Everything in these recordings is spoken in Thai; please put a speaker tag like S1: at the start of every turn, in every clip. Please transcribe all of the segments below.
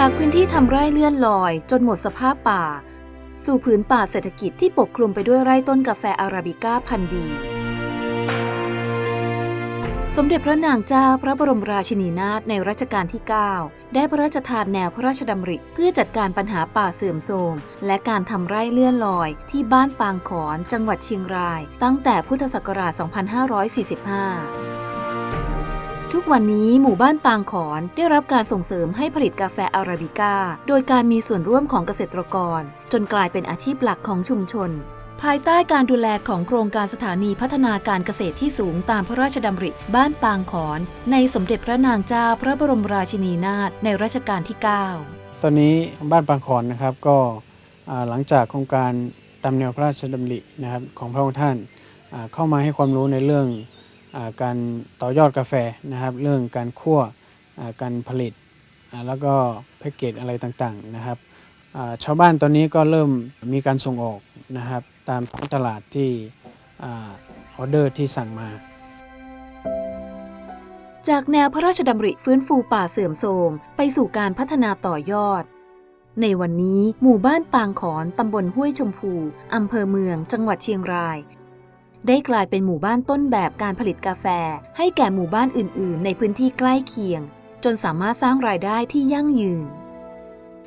S1: จากพื้นที่ทำไร่เลื่อนลอย จนหมดสภาพป่า สู่ผืนป่าเศรษฐกิจที่ปกคลุมไปด้วยไร่ต้นกาแฟอาราบิก้าพันธุ์ดี สมเด็จพระนางเจ้าพระบรมราชินีนาถในรัชกาลที่ 9 ได้พระราชทานแนวพระราชดำริเพื่อจัดการปัญหาป่าเสื่อมโทรมและการทำไร่เลื่อนลอย ที่บ้านปางขอน จังหวัดเชียงราย ตั้งแต่พุทธศักราช 2545 วันนี้หมู่บ้านปางขอนได้รับการส่งเสริมให้ผลิตกาแฟอาราบิก้า โดยการมีส่วนร่วมของเกษตรกร จนกลายเป็นอาชีพหลักของชุมชน ภายใต้การดูแลของโครงการสถานีพัฒนาการเกษตรที่สูงตามพระราชดำริบ้านปางขอน ในสมเด็จพระนางเจ้าพระบรมราชินีนาถในรัชกาลที่ 9
S2: ตอนนี้บ้านปางขอนนะครับก็หลังจากโครงการตามแนวพระราชดำรินะครับของพระองค์ท่านเข้ามาให้ความรู้ในเรื่อง การต่อยอดกาแฟนะครับ เรื่องการคั่วการผลิตแล้วก็แพ็กเกจอะไรต่างๆนะครับชาวบ้านตอนนี้ก็เริ่มมีการส่งออกนะครับ ตามท้องตลาดที่อออเดอร์ที่สั่งมา
S1: จากแนวพระราชดำริฟื้นฟูป่าเสื่อมโทรมไปสู่การพัฒนาต่อยอด ในวันนี้หมู่บ้านปางขอนตำบลห้วยชมพูอำเภอเมืองจังหวัดเชียงราย ได้กลายเป็นหมู่บ้านต้นแบบการผลิตกาแฟ ให้แก่หมู่บ้านอื่น ๆ ในพื้นที่ใกล้เคียง จนสามารถสร้างรายได้ที่ยั่งยืน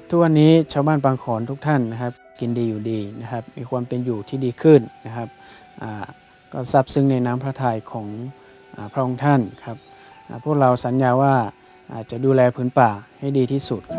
S2: ทุกวันนี้ชาวบ้านปางขอนทุกท่านนะครับ กินดีอยู่ดีนะครับ มีความเป็นอยู่ที่ดีขึ้นนะครับก็ซาบซึ้งในน้ำพระทัยของอพระองค์ท่านครับพวกเราสัญญาว่าอ่าจะดูแลพื้นป่าให้ดีที่สุดครับ